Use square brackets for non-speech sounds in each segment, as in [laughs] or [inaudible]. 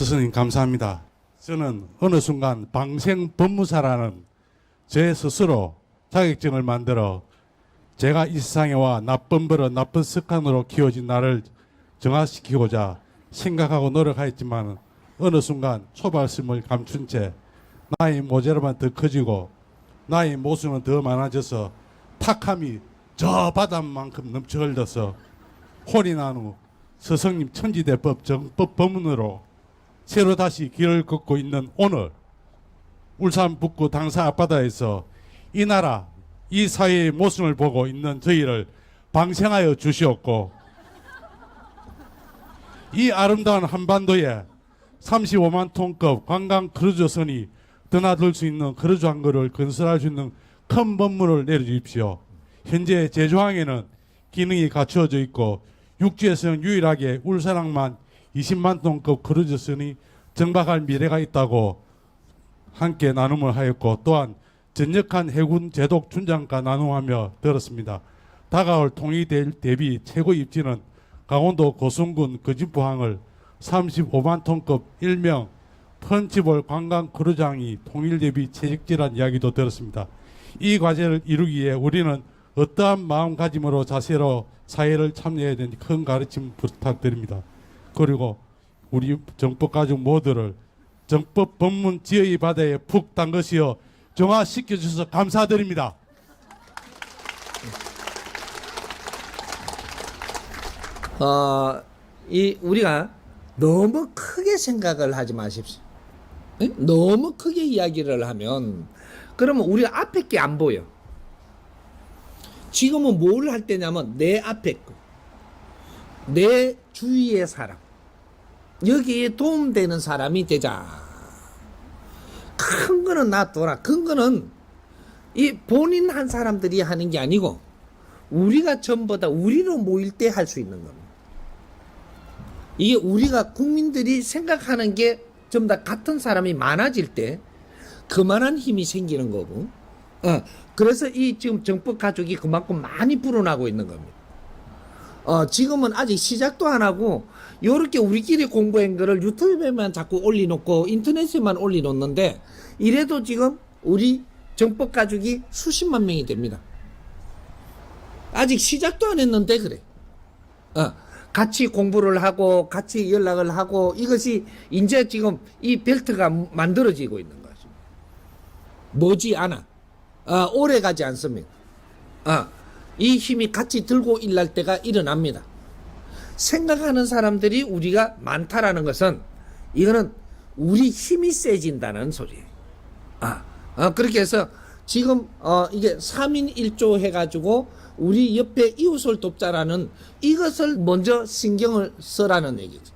스승님 감사합니다. 저는 어느 순간 방생 법무사라는 제 스스로 자격증을 만들어 제가 이 세상에 와 나쁜 버릇, 나쁜 습관으로 키워진 나를 정화시키고자 생각하고 노력하였지만 어느 순간 초발심을 감춘 채 나의 모자라만 더 커지고 나의 모습은 더 많아져서 탁함이 저 바닷만큼 넘쳐 흘러서 혼이 난후 서성님 천지대법 정법 법문으로 새로 다시 길을 걷고 있는 오늘 울산 북구 당사 앞바다에서 이 나라 이 사회의 모습을 보고 있는 저희를 방생하여 주시옵고 이 아름다운 한반도에 35만 톤급 관광 크루즈선이 드나들 수 있는 크루즈 항구를 건설할 수 있는 큰 법문을 내려주십시오. 현재 제주항에는 기능이 갖추어져 있고 육지에서는 유일하게 울산항만 20만 톤급 크루즈선이 정박할 미래가 있다고 함께 나눔을 하였고 또한 전역한 해군 제독 춘장과 나눔하며 들었습니다. 다가올 통일 대- 대비 최고 입지는 강원도 고성군 거진포항을 35만 톤급 일명 펀치볼 관광 크루장이 통일 대비 채직지란 이야기도 들었습니다. 이 과제를 이루기 위해 우리는 어떠한 마음가짐으로 자세로 사회를 참여해야 되는지 큰 가르침 부탁드립니다. 그리고 우리 정법 가족 모두를 정법 법문 지혜의 바다에 푹 담것이어 정화시켜 주셔서 감사드립니다. 어, 이 우리가 너무 크게 생각을 하지 마십시오. 예? 너무 크게 이야기를 하면 그러면 우리 앞에 게 안 보여. 지금은 뭘 할 때냐면 내 앞에 거, 내 주위의 사람, 여기에 도움되는 사람이 되자. 큰 거는 놔둬라. 큰 거는 이 본인 한 사람들이 하는 게 아니고 우리가 전부 다 우리로 모일 때 할 수 있는 겁니다. 이게 우리가 국민들이 생각하는 게 전부 다 같은 사람이 많아질 때 그만한 힘이 생기는 거고, 어, 그래서 이 지금 정법 가족이 그만큼 많이 불어나고 있는 겁니다. 어, 지금은 아직 시작도 안 하고, 요렇게 우리끼리 공부한 거를 유튜브에만 자꾸 올려놓고 인터넷에만 올려놓는데, 이래도 지금 우리 정법 가족이 수십만 명이 됩니다. 아직 시작도 안 했는데 그래. 어, 같이 공부를 하고 같이 연락을 하고 이것이 이제 지금 이 벨트가 만들어지고 있는 거죠. 머지 않아. 아, 오래 가지 않습니다. 아, 이 힘이 같이 들고 일날 때가 일어납니다. 생각하는 사람들이 우리가 많다라는 것은 이거는 우리 힘이 세진다는 소리예요. 아, 아, 그렇게 해서 지금 어 이게 3인 1조 해가지고 우리 옆에 이웃을 돕자라는 이것을 먼저 신경을 써라는 얘기죠.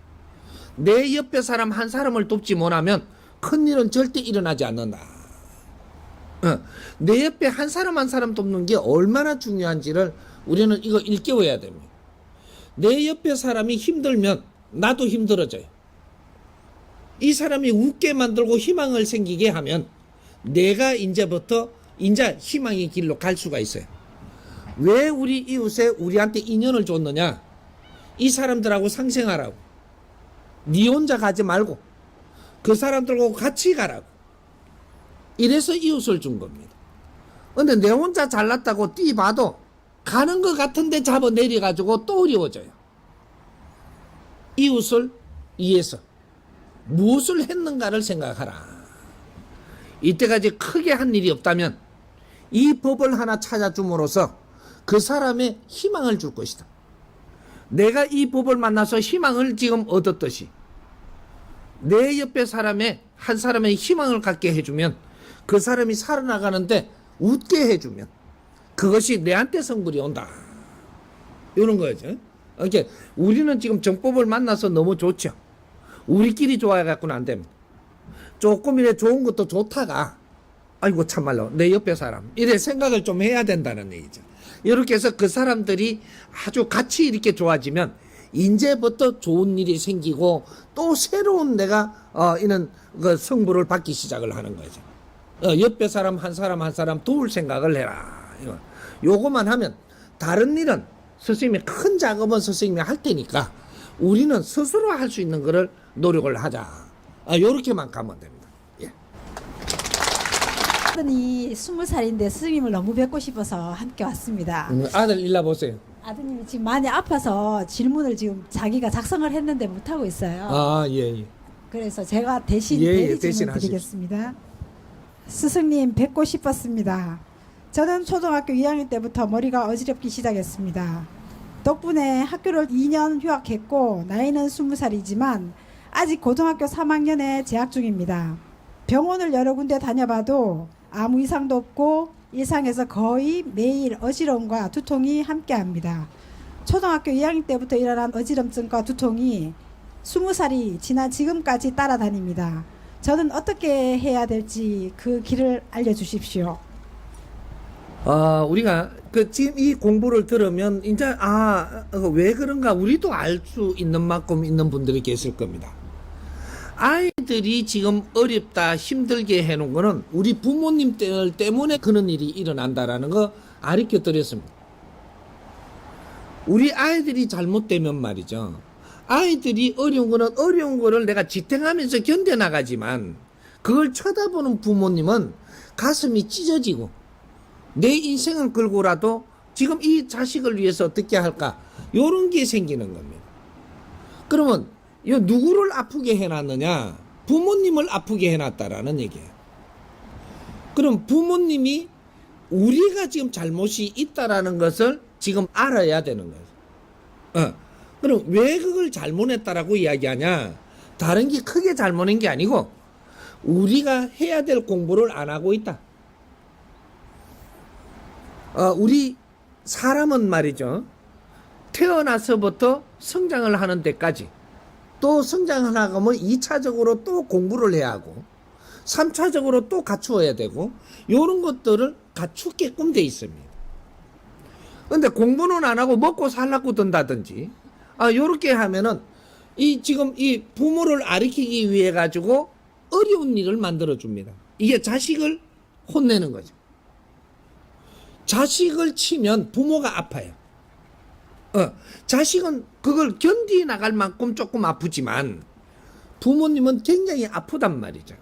내 옆에 사람 한 사람을 돕지 못하면 큰 일은 절대 일어나지 않는다. 어, 내 옆에 한 사람 한 사람 돕는 게 얼마나 중요한지를 우리는 이거 일깨워야 됩니다. 내 옆에 사람이 힘들면 나도 힘들어져요. 이 사람이 웃게 만들고 희망을 생기게 하면 내가 이제부터 인자 희망의 길로 갈 수가 있어요. 왜 우리 이웃에 우리한테 인연을 줬느냐? 이 사람들하고 상생하라고. 니 혼자 가지 말고 그 사람들하고 같이 가라고. 이래서 이웃을 준 겁니다. 근데 내 혼자 잘났다고 뛰봐도 가는 것 같은데 잡아 내려가지고 또 어려워져요. 이웃을 위해서 무엇을 했는가를 생각하라. 이때까지 크게 한 일이 없다면 이 법을 하나 찾아줌으로써 그 사람의 희망을 줄 것이다. 내가 이 법을 만나서 희망을 지금 얻었듯이 내 옆에 사람의 한 사람의 희망을 갖게 해주면 그 사람이 살아나가는데 웃게 해주면 그것이 내한테 성불이 온다. 이런 거죠. 이렇게 우리는 지금 정법을 만나서 너무 좋죠. 우리끼리 좋아해갖고는 안 됩니다. 조금이라도 좋은 것도 좋다가 아이고 참말로 내 옆에 사람 이래 생각을 좀 해야 된다는 얘기죠. 이렇게 해서 그 사람들이 아주 같이 이렇게 좋아지면 이제부터 좋은 일이 생기고 또 새로운 내가 어 이런 그 성부를 받기 시작을 하는 거죠. 어, 옆에 사람 한 사람 한 사람 도울 생각을 해라. 요거만 하면 다른 일은 스승님이 큰 작업은 스승님이 할 테니까 우리는 스스로 할 수 있는 거를 노력을 하자. 아, 요렇게만 가면 됩니다. 예. 아드님이 스무 살인데 스님을 너무 뵙고 싶어서 함께 왔습니다. 음, 아들 일러 보세요. 아드님이 지금 많이 아파서 질문을 지금 자기가 작성을 했는데 못 하고 있어요. 아, 예, 예. 그래서 제가 대신 예, 예, 대리 질문 하십시오. 드리겠습니다. 스승님 뵙고 싶었습니다. 저는 초등학교 2학년 때부터 머리가 어지럽기 시작했습니다. 덕분에 학교를 2년 휴학했고 나이는 20살이지만 아직 고등학교 3학년에 재학 중입니다. 병원을 여러 군데 다녀봐도 아무 이상도 없고 일상에서 거의 매일 어지러움과 두통이 함께합니다. 초등학교 2학년 때부터 일어난 어지럼증과 두통이 20살이 지난 지금까지 따라다닙니다. 저는 어떻게 해야 될지 그 길을 알려주십시오. 아, 우리가 그 지금 이 공부를 들으면 이제 아, 어, 왜 그런가 우리도 알 수 있는 만큼 있는 분들이 계실 겁니다. 아이들이 지금 어렵다 힘들게 해놓은 거는 우리 부모님 때- 때문에 그런 일이 일어난다라는 거 가르쳐 드렸습니다. 우리 아이들이 잘못되면 말이죠. 아이들이 어려운 거는 어려운 거를 내가 지탱하면서 견뎌나가지만 그걸 쳐다보는 부모님은 가슴이 찢어지고 내 인생을 걸고라도 지금 이 자식을 위해서 어떻게 할까 요런 게 생기는 겁니다. 그러면 이 누구를 아프게 해놨느냐 부모님을 아프게 해놨다라는 얘기예요. 그럼 부모님이 우리가 지금 잘못이 있다라는 것을 지금 알아야 되는 거예요. 어. 그럼 왜 그걸 잘못했다라고 이야기하냐? 다른 게 크게 잘못한 게 아니고 우리가 해야 될 공부를 안 하고 있다. 어, 우리 사람은 말이죠. 태어나서부터 성장을 하는 데까지 또 성장을 하면 2차적으로 또 공부를 해야 하고 3차적으로 또 갖추어야 되고 요런 것들을 갖추게끔 돼 있습니다. 근데 공부는 안 하고 먹고 살라고 든다든지 아 요렇게 하면은 이 지금 이 부모를 아리키기 위해 가지고 어려운 일을 만들어 줍니다. 이게 자식을 혼내는 거죠. 자식을 치면 부모가 아파요. 어, 자식은 그걸 견디 나갈 만큼 조금 아프지만 부모님은 굉장히 아프단 말이죠.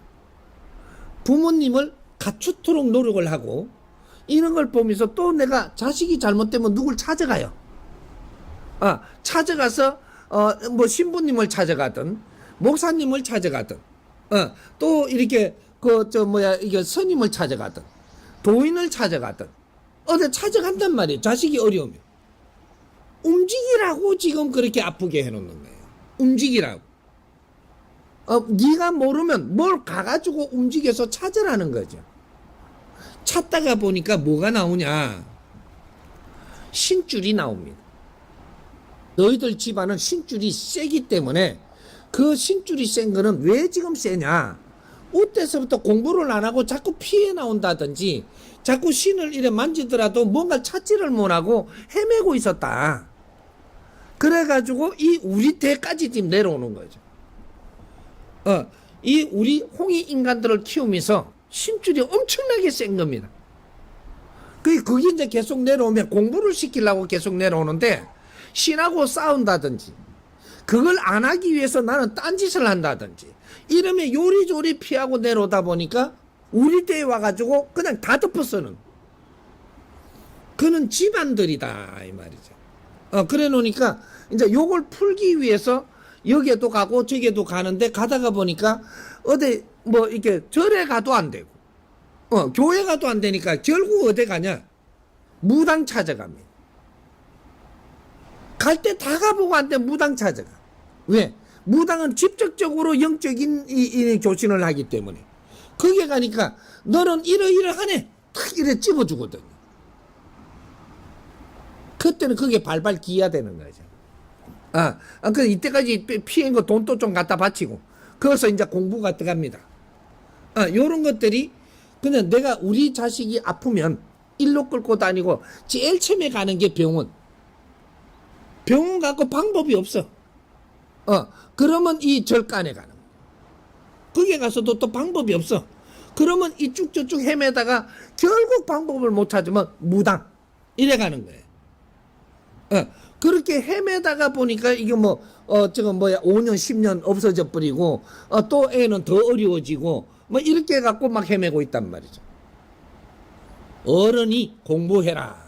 부모님을 갖추도록 노력을 하고 이런 걸 보면서 또 내가 자식이 잘못되면 누굴 찾아가요. 아, 찾아가서 어, 뭐 신부님을 찾아가든 목사님을 찾아가든 어, 또 이렇게 그 저 뭐야 이게 스님을 찾아가든 도인을 찾아가든 어디 찾아간단 말이에요. 자식이 어려우면 움직이라고 지금 그렇게 아프게 해놓는 거예요. 움직이라고. 어, 네가 모르면 뭘 가가지고 움직여서 찾으라는 거죠. 찾다가 보니까 뭐가 나오냐? 신줄이 나옵니다. 너희들 집안은 신줄이 세기 때문에 그 신줄이 센 거는 왜 지금 세냐? 어때서부터 공부를 안 하고 자꾸 피해 나온다든지 자꾸 신을 이래 만지더라도 뭔가 찾지를 못하고 헤매고 있었다. 그래가지고 이 우리 때까지 지금 내려오는 거죠. 어, 이 우리 홍이 인간들을 키우면서 신줄이 엄청나게 센 겁니다. 그, 그게 이제 계속 내려오면 공부를 시키려고 계속 내려오는데, 신하고 싸운다든지, 그걸 안 하기 위해서 나는 딴짓을 한다든지, 이러면 요리조리 피하고 내려오다 보니까, 우리 때에 와가지고 그냥 다 덮어 쓰는. 그는 집안들이다, 이 말이죠. 어, 그래 놓으니까, 이제 요걸 풀기 위해서 여기에도 가고 저기에도 가는데 가다가 보니까 어디 뭐 이렇게 절에 가도 안 되고 어 교회 가도 안 되니까 결국 어디 가냐 무당 찾아갑니다. 갈 때 다 가보고 안 돼 무당 찾아가. 왜? 무당은 직접적으로 영적인 이, 이 교신을 하기 때문에 거기에 가니까 너는 이러이러하네 탁 이래 찝어주거든. 그때는 그게 발발 기야 되는 거죠. 아, 아, 그 이때까지 피- 피한 거 돈도 좀 갖다 바치고 거기서 이제 공부가 들어갑니다. 아, 요런 것들이 그냥 내가 우리 자식이 아프면 일로 끌고 다니고 제일 처음에 가는 게 병원. 병원 갖고 방법이 없어. 어, 그러면 이 절간에 가는 거야. 거기에 가서도 또 방법이 없어. 그러면 이쭉 저쭉 헤매다가 결국 방법을 못 찾으면 무당. 이래 가는 거예요. 어, 그렇게 헤매다가 보니까 이게 뭐, 어, 저거 뭐야, 5년, 10년 없어져 버리고, 어, 또 애는 더 어려워지고, 뭐 이렇게 해갖고 막 헤매고 있단 말이죠. 어른이 공부해라.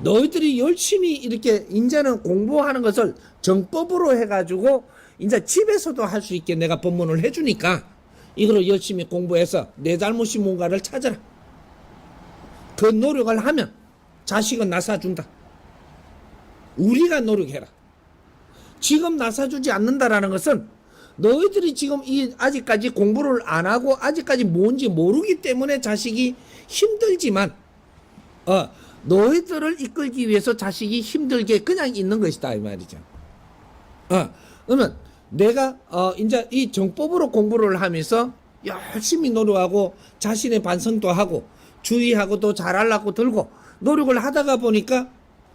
너희들이 열심히 이렇게 이제는 공부하는 것을 정법으로 해가지고 이제 집에서도 할 수 있게 내가 법문을 해주니까 이거를 열심히 공부해서 내 잘못이 뭔가를 찾아라. 그 노력을 하면 자식은 나사준다. 우리가 노력해라. 지금 나사주지 않는다라는 것은 너희들이 지금 이 아직까지 공부를 안 하고 아직까지 뭔지 모르기 때문에 자식이 힘들지만 어 너희들을 이끌기 위해서 자식이 힘들게 그냥 있는 것이다 이 말이죠. 어 그러면 내가 어 이제 이 정법으로 공부를 하면서 열심히 노력하고 자신의 반성도 하고 주의하고 또 잘하려고 들고 노력을 하다가 보니까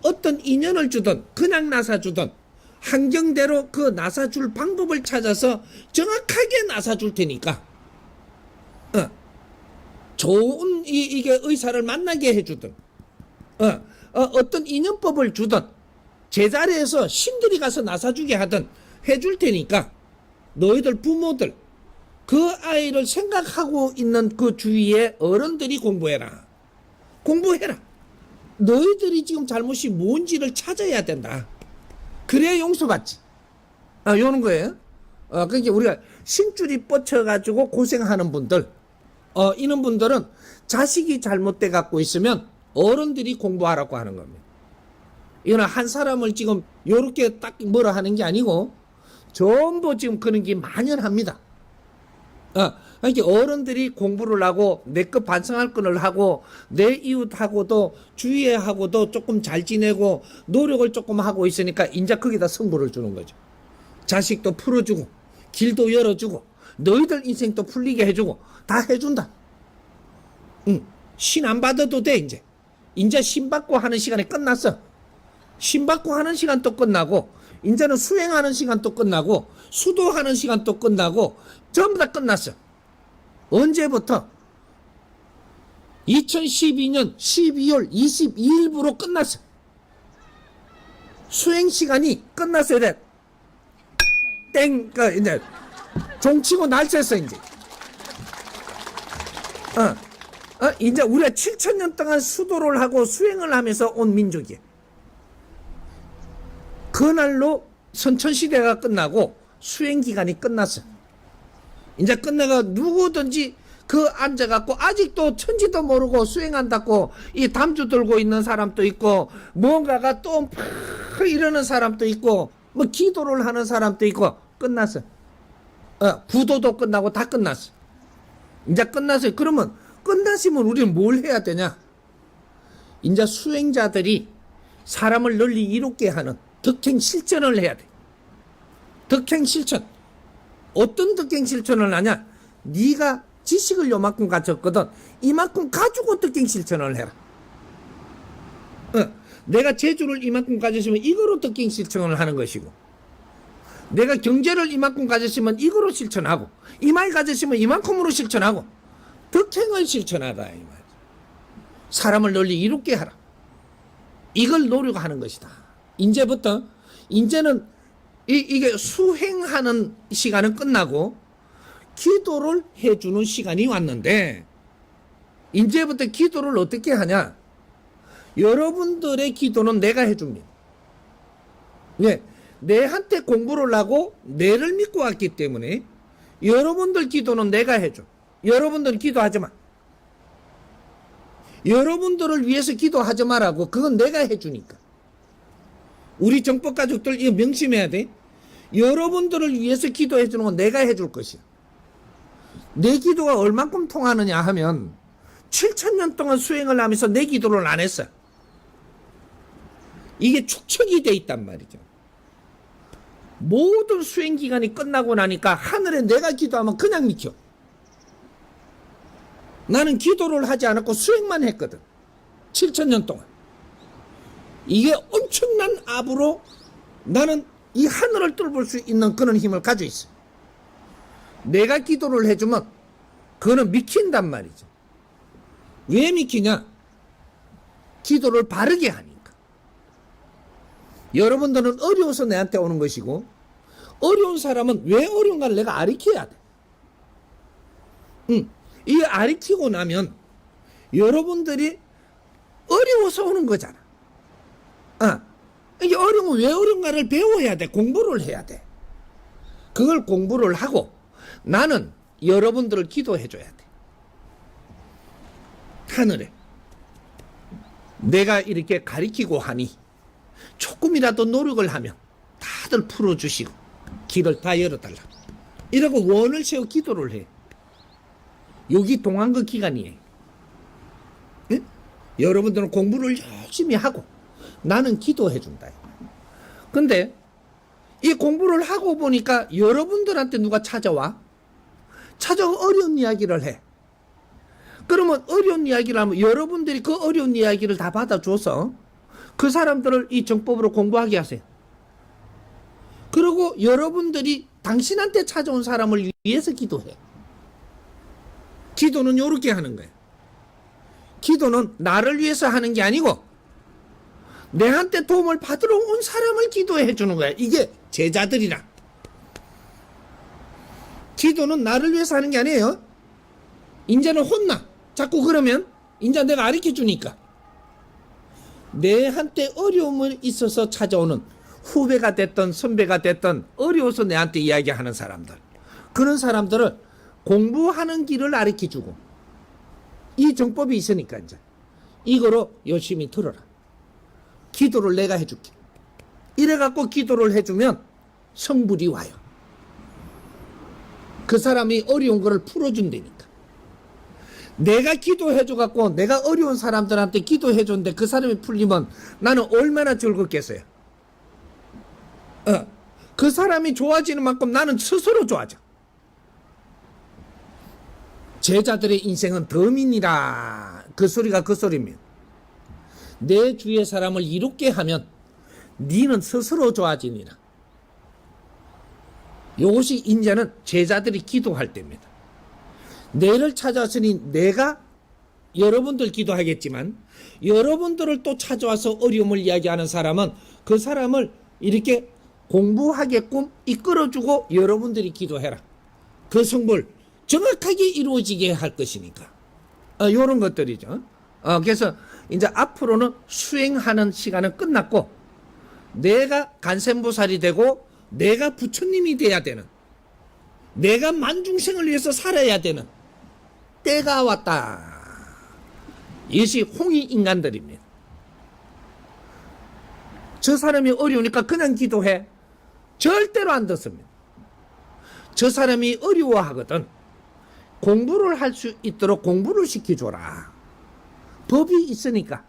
어떤 인연을 주든 그냥 나사주든 환경대로 그 나사줄 방법을 찾아서 정확하게 나사줄 테니까 어, 좋은 이, 이게 의사를 만나게 해주든 어, 어, 어 떤 인연법을 주든 제자리에서 신들이 가서 나사주게 하든 해줄 테니까 너희들 부모들 그 아이를 생각하고 있는 그 주위에 어른들이 공부해라. 공부해라. 너희들이 지금 잘못이 뭔지를 찾아야 된다. 그래야 용서받지. 아, 요런 거예요. 어, 그러니까 우리가 심줄이 뻗쳐가지고 고생하는 분들, 어, 이런 분들은 자식이 잘못돼 갖고 있으면 어른들이 공부하라고 하는 겁니다. 이거는 한 사람을 지금 요렇게 딱 뭐라 하는 게 아니고 전부 지금 그런 게 만연합니다. 어, 그러니까 어른들이 공부를 하고 내 것 반성할 거를 하고 내 이웃하고도 주위하고도 조금 잘 지내고 노력을 조금 하고 있으니까 인자 거기다 승부를 주는 거죠. 자식도 풀어주고 길도 열어주고 너희들 인생도 풀리게 해주고 다 해준다. 응. 신 안 받아도 돼 이제. 이제 신 받고 하는 시간이 끝났어. 신 받고 하는 시간도 끝나고 이제는 수행하는 시간도 끝나고 수도하는 시간도 끝나고 전부 다 끝났어. 언제부터? 2012년 12월 22일부로 끝났어. 수행 시간이 끝났어야 돼. 땡, 그, 이제, 종치고 날쳤어, 이제. 어, 어, 이제 우리가 7천 년 동안 수도를 하고 수행을 하면서 온 민족이야. 그날로 선천시대가 끝나고 수행기간이 끝났어. 이제 끝내가 누구든지 그 앉아갖고 아직도 천지도 모르고 수행한다고 이 담주 들고 있는 사람도 있고 뭔가가 또팍 이러는 사람도 있고 뭐 기도를 하는 사람도 있고 끝났어. 어, 부도도 끝나고 다 끝났어. 이제 끝났어요. 그러면 끝났으면 우리는 뭘 해야 되냐? 이제 수행자들이 사람을 널리 이롭게 하는 덕행 실천을 해야 돼. 덕행 실천. 어떤 덕행 실천을 하냐? 네가 지식을 요만큼 가졌거든. 이만큼 가지고 덕행 실천을 해라. 어, 내가 재주를 이만큼 가졌으면 이거로 덕행 실천을 하는 것이고 내가 경제를 이만큼 가졌으면 이거로 실천하고 이말 가졌으면 이만큼으로 실천하고 덕행을 실천하다 이 말. 사람을 널리 이롭게 하라. 이걸 노력하는 것이다. 이제부터 이제는 이, 이게 수행하는 시간은 끝나고 기도를 해주는 시간이 왔는데 이제부터 기도를 어떻게 하냐? 여러분들의 기도는 내가 해줍니다. 네, 내한테 공부를 하고 내를 믿고 왔기 때문에 여러분들 기도는 내가 해줘. 여러분들 기도하지 마. 여러분들을 위해서 기도하지 마라고 그건 내가 해주니까. 우리 정법 가족들 이거 명심해야 돼. 여러분들을 위해서 기도해 주는 건 내가 해줄 것이야. 내 기도가 얼만큼 통하느냐 하면 7천 년 동안 수행을 하면서 내 기도를 안 했어. 이게 축적이 돼 있단 말이죠. 모든 수행 기간이 끝나고 나니까 하늘에 내가 기도하면 그냥 미켜. 나는 기도를 하지 않았고 수행만 했거든. 7천 년 동안. 이게 엄청난 압으로 나는 이 하늘을 뚫을 수 있는 그런 힘을 가지고 있어. 내가 기도를 해주면 그거는 미킨단 말이죠. 왜 미키냐? 기도를 바르게 하니까. 여러분들은 어려워서 내한테 오는 것이고 어려운 사람은 왜 어려운가를 내가 아리켜야 돼. 응. 이 아리키고 나면 여러분들이 어려워서 오는 거잖아. 아, 이게 어려운 왜 어려운가를 배워야 돼. 공부를 해야 돼. 그걸 공부를 하고 나는 여러분들을 기도해 줘야 돼. 하늘에 내가 이렇게 가리키고 하니 조금이라도 노력을 하면 다들 풀어주시고 길을 다 열어달라. 이러고 원을 세워 기도를 해. 여기 동안그 기간이에요. 예? 여러분들은 공부를 열심히 하고 나는 기도해 준다. 근데 이 공부를 하고 보니까 여러분들한테 누가 찾아와? 찾아와 어려운 이야기를 해. 그러면 어려운 이야기를 하면 여러분들이 그 어려운 이야기를 다 받아줘서 그 사람들을 이 정법으로 공부하게 하세요. 그리고 여러분들이 당신한테 찾아온 사람을 위해서 기도해. 기도는 이렇게 하는 거예요. 기도는 나를 위해서 하는 게 아니고 내한테 도움을 받으러 온 사람을 기도해 주는 거야. 이게 제자들이라. 기도는 나를 위해서 하는 게 아니에요. 인자는 혼나. 자꾸 그러면 인자 내가 가르쳐 주니까. 내한테 어려움을 있어서 찾아오는 후배가 됐던 선배가 됐던 어려워서 내한테 이야기하는 사람들. 그런 사람들을 공부하는 길을 가르쳐 주고 이 정법이 있으니까 이제 이거로 열심히 들어라. 기도를 내가 해줄게. 이래갖고 기도를 해주면 성불이 와요. 그 사람이 어려운 거를 풀어준다니까. 내가 기도해줘갖고 내가 어려운 사람들한테 기도해줬는데 그 사람이 풀리면 나는 얼마나 즐겁겠어요. 어, 그 사람이 좋아지는 만큼 나는 스스로 좋아져. 제자들의 인생은 덤이니라. 그 소리가 그 소리입니다. 내 주위의 사람을 이롭게 하면 니는 스스로 좋아지니라. 이것이 인자는 제자들이 기도할 때입니다. 내를 찾았으니 내가 여러분들 기도하겠지만 여러분들을 또 찾아와서 어려움을 이야기하는 사람은 그 사람을 이렇게 공부하게끔 이끌어주고 여러분들이 기도해라. 그 성불 정확하게 이루어지게 할 것이니까. 어, 이런 것들이죠. 어, 그래서 이제 앞으로는 수행하는 시간은 끝났고 내가 간센보살이 되고 내가 부처님이 돼야 되는 내가 만중생을 위해서 살아야 되는 때가 왔다. 이것이 홍이 인간들입니다. 저 사람이 어려우니까 그냥 기도해. 절대로 안 듣습니다. 저 사람이 어려워하거든. 공부를 할 수 있도록 공부를 시켜줘라. 법이 있으니까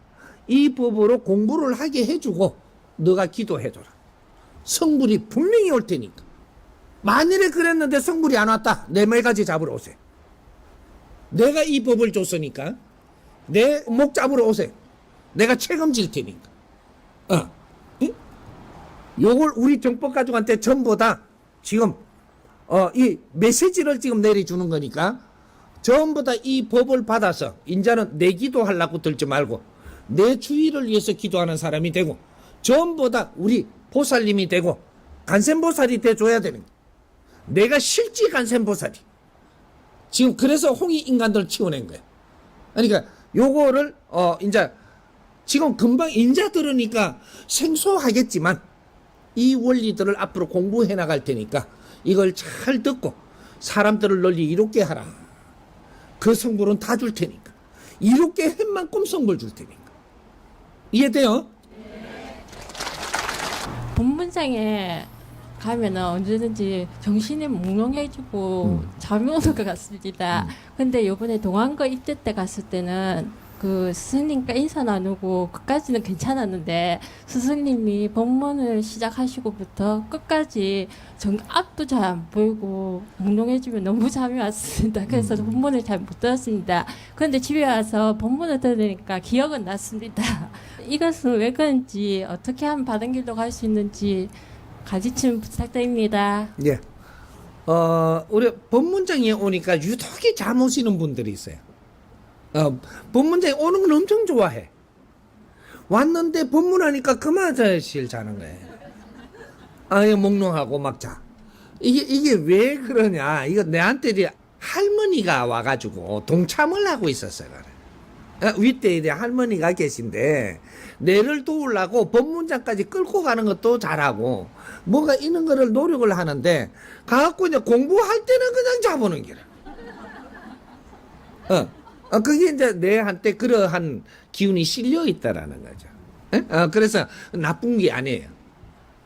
이 법으로 공부를 하게 해주고 너가 기도해줘라. 성불이 분명히 올 테니까. 만일에 그랬는데 성불이 안 왔다. 내 매가지 잡으러 오세요. 내가 이 법을 줬으니까 내 목 잡으러 오세요. 내가 책임질 테니까. 어. 응? 요걸 우리 정법 가족한테 전부 다 지금 어, 이 메시지를 지금 내려주는 거니까 전부 다 이 법을 받아서 인자는 내 기도하려고 들지 말고 내 주의를 위해서 기도하는 사람이 되고 전부 다 우리 보살님이 되고 간센보살이 돼줘야 되는 거야. 내가 실제 간센보살이 지금 그래서 홍이 인간들 치워낸 거야. 그러니까 요거를 어 이제 지금 금방 인자 들으니까 생소하겠지만 이 원리들을 앞으로 공부해 나갈 테니까 이걸 잘 듣고 사람들을 널리 이롭게 하라. 그 성불은 다 줄 테니까. 이롭게 햇만큼 성불 줄 테니까. 이해돼요? 본문장에 가면은 언제든지 정신이 몽롱해지고 잠이 오는 것 같습니다. 근데 요번에 동안거 입대 때 갔을 때는 그 스승님과 인사 나누고 끝까지는 괜찮았는데 스승님이 법문을 시작하시고부터 끝까지 정 앞도 잘 안 보이고 몽롱해지면 너무 잠이 왔습니다. 그래서 본문을 잘 못 들었습니다. 그런데 집에 와서 본문을 들으니까 기억은 났습니다. [laughs] 이것은 왜 그런지 어떻게 하면 바른 길로 갈 수 있는지 가지침 부탁드립니다. 예. 어, 우리 법문장에 오니까 유독히 잠 오시는 분들이 있어요. 어, 법문장에 오는 건 엄청 좋아해. 왔는데 법문하니까 그만 자실 자는 거예요. 아예 몽롱하고 막 자. 이게 이게 왜 그러냐? 이거 내한테 할머니가 와가지고 동참을 하고 있었어요. 그래. 어, 윗대에 할머니가 계신데 내를 도우려고 법문장까지 끌고 가는 것도 잘하고 뭔가 이런 거를 노력을 하는데 가갖고 이제 공부할 때는 그냥 잡아는 게라. 어, 어, 그게 이제 내 한테 그러한 기운이 실려 있다라는 거죠. 예? 어, 그래서 나쁜 게 아니에요.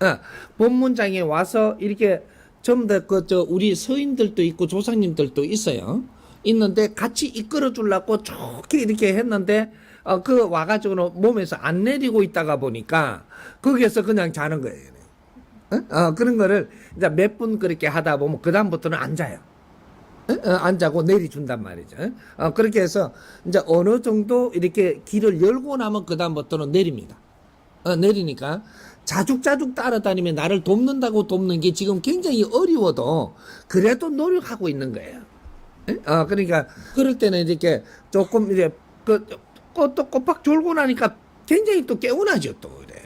어, 본문장에 와서 이렇게 전부 다그저 우리 서인들도 있고 조상님들도 있어요. 있는데 같이 이끌어 주려고 좋게 이렇게 했는데 어, 그 와가지고는 몸에서 안 내리고 있다가 보니까 거기에서 그냥 자는 거예요. 어? 어, 그런 거를 이제 몇 분 그렇게 하다 보면 그다음부터는 앉아요. 어, 어, 안 자고 내려준단 말이죠. 어, 그렇게 해서 이제 어느 정도 이렇게 길을 열고 나면 그 다음부터는 내립니다. 어, 내리니까 자죽자죽 따라다니면 나를 돕는다고 돕는 게 지금 굉장히 어려워도 그래도 노력하고 있는 거예요. 예? 어, 그러니까 그럴 때는 이렇게 조금 이제 그 또 꼬박 졸고 나니까 굉장히 또 개운하죠 또 그래.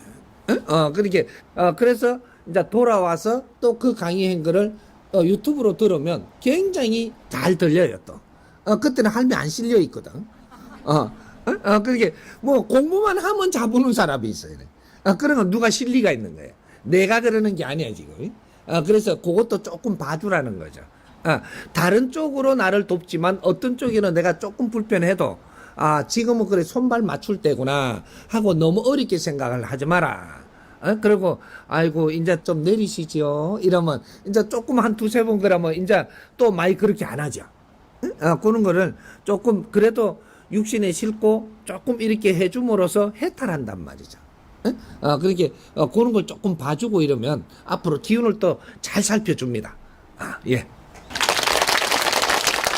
예? 어, 그렇게 어, 그래서 이제 돌아와서 또 그 강의한 거를 어, 유튜브로 들으면 굉장히 잘 들려요 또. 어, 그때는 할매 안 실려 있거든. 어, 어, 어, 그렇게 뭐 공부만 하면 잡으는 사람이 있어요. 어, 그런 건 누가 실리가 있는 거예요. 내가 그러는 게 아니야 지금. 어, 그래서 그것도 조금 봐주라는 거죠. 어, 다른 쪽으로 나를 돕지만 어떤 쪽에는 내가 조금 불편해도 아 지금은 그래 손발 맞출 때구나 하고 너무 어렵게 생각을 하지 마라. 어? 그리고 아이고 이제 좀 내리시죠 이러면 이제 조금 한 두세 번 그러면 이제 또 많이 그렇게 안 하죠. 응? 어, 그런 거를 조금 그래도 육신에 싣고 조금 이렇게 해줌으로써 해탈한단 말이죠. 응? 어, 그렇게 어, 그런 걸 조금 봐주고 이러면 앞으로 기운을 또 잘 살펴줍니다. 아, 예.